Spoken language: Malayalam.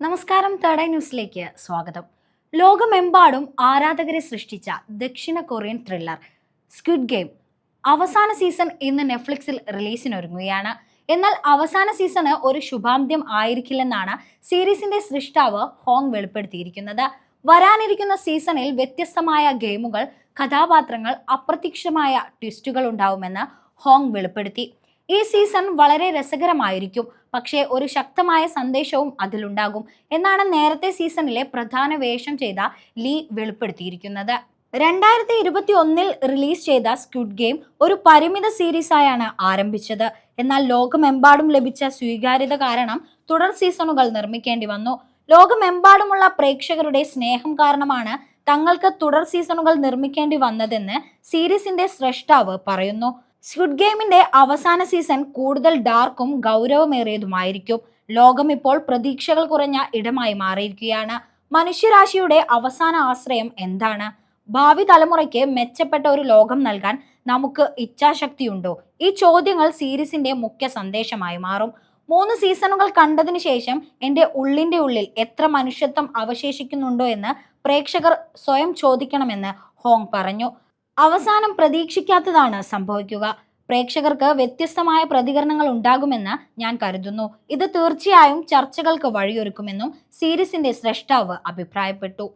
നമസ്കാരം തേർഡ് ന്യൂസിലേക്ക് സ്വാഗതം. ലോകമെമ്പാടും ആരാധകരെ സൃഷ്ടിച്ച ദക്ഷിണ കൊറിയൻ ത്രില്ലർ സ്ക്വിഡ് ഗെയിം അവസാന സീസൺ ഇന്ന് നെറ്റ്ഫ്ലിക്സിൽ റിലീസിനൊരുങ്ങുകയാണ്. എന്നാൽ അവസാന സീസണ് ഒരു ശുഭാന്ത്യം ആയിരിക്കില്ലെന്നാണ് സീരീസിന്റെ സൃഷ്ടാവ് ഹോങ് വെളിപ്പെടുത്തിയിരിക്കുന്നത്. വരാനിരിക്കുന്ന സീസണിൽ വ്യത്യസ്തമായ ഗെയിമുകൾ കഥാപാത്രങ്ങൾ അപ്രത്യക്ഷമായ ട്വിസ്റ്റുകൾ ഉണ്ടാവുമെന്ന് ഹോങ് വെളിപ്പെടുത്തി. ഈ സീസൺ വളരെ രസകരമായിരിക്കും. പക്ഷേ ഒരു ശക്തമായ സന്ദേശവും അതിലുണ്ടാകും. എന്നാണ് നേരത്തെ സീസണിലെ പ്രധാന വേഷം ചെയ്ത ലീ വെളിപ്പെടുത്തിയിരിക്കുന്നത്. രണ്ടായിരത്തി ഇരുപത്തി ഒന്നിൽ റിലീസ് ചെയ്ത സ്ക്വിഡ് ഗെയിം ഒരു പരിമിത സീരീസായാണ് ആരംഭിച്ചത്. എന്നാൽ ലോകമെമ്പാടും ലഭിച്ച സ്വീകാര്യത കാരണം തുടർ സീസണുകൾ നിർമ്മിക്കേണ്ടി വന്നു. ലോകമെമ്പാടുമുള്ള പ്രേക്ഷകരുടെ സ്നേഹം കാരണമാണ് തങ്ങൾക്ക് തുടർ സീസണുകൾ നിർമ്മിക്കേണ്ടി വന്നതെന്ന് സീരീസിന്റെ സ്രഷ്ടാവ് പറയുന്നു. സ്ക്വിഡ് ഗെയിമിന്റെ അവസാന സീസൺ കൂടുതൽ ഡാർക്കും ഗൗരവമേറിയതുമായിരിക്കും. ലോകം ഇപ്പോൾ പ്രതീക്ഷകൾ കുറഞ്ഞ ഇടമായി മാറിയിരിക്കുകയാണ്. മനുഷ്യരാശിയുടെ അവസാന ആശ്രയം എന്താണ്? ഭാവി തലമുറയ്ക്ക് മെച്ചപ്പെട്ട ഒരു ലോകം നൽകാൻ നമുക്ക് ഇച്ഛാശക്തിയുണ്ടോ? ഈ ചോദ്യങ്ങൾ സീരീസിന്റെ മുഖ്യ സന്ദേശമായി മാറും. മൂന്ന് സീസണുകൾ കണ്ടതിന് ശേഷം എന്റെ ഉള്ളിന്റെ ഉള്ളിൽ എത്ര മനുഷ്യത്വം അവശേഷിക്കുന്നുണ്ടോ എന്ന് പ്രേക്ഷകർ സ്വയം ചോദിക്കണമെന്ന് ഹോങ് പറഞ്ഞു. അവസാനം പ്രതീക്ഷിക്കാത്തതാണ് സംഭവിക്കുക. പ്രേക്ഷകർക്ക് വ്യത്യസ്തമായ പ്രതികരണങ്ങൾ ഉണ്ടാകുമെന്ന് ഞാൻ കരുതുന്നു. ഇത് തീർച്ചയായും ചർച്ചകൾക്ക് വഴിയൊരുക്കുമെന്നും സീരീസിന്റെ സ്രഷ്ടാവ് അഭിപ്രായപ്പെട്ടു.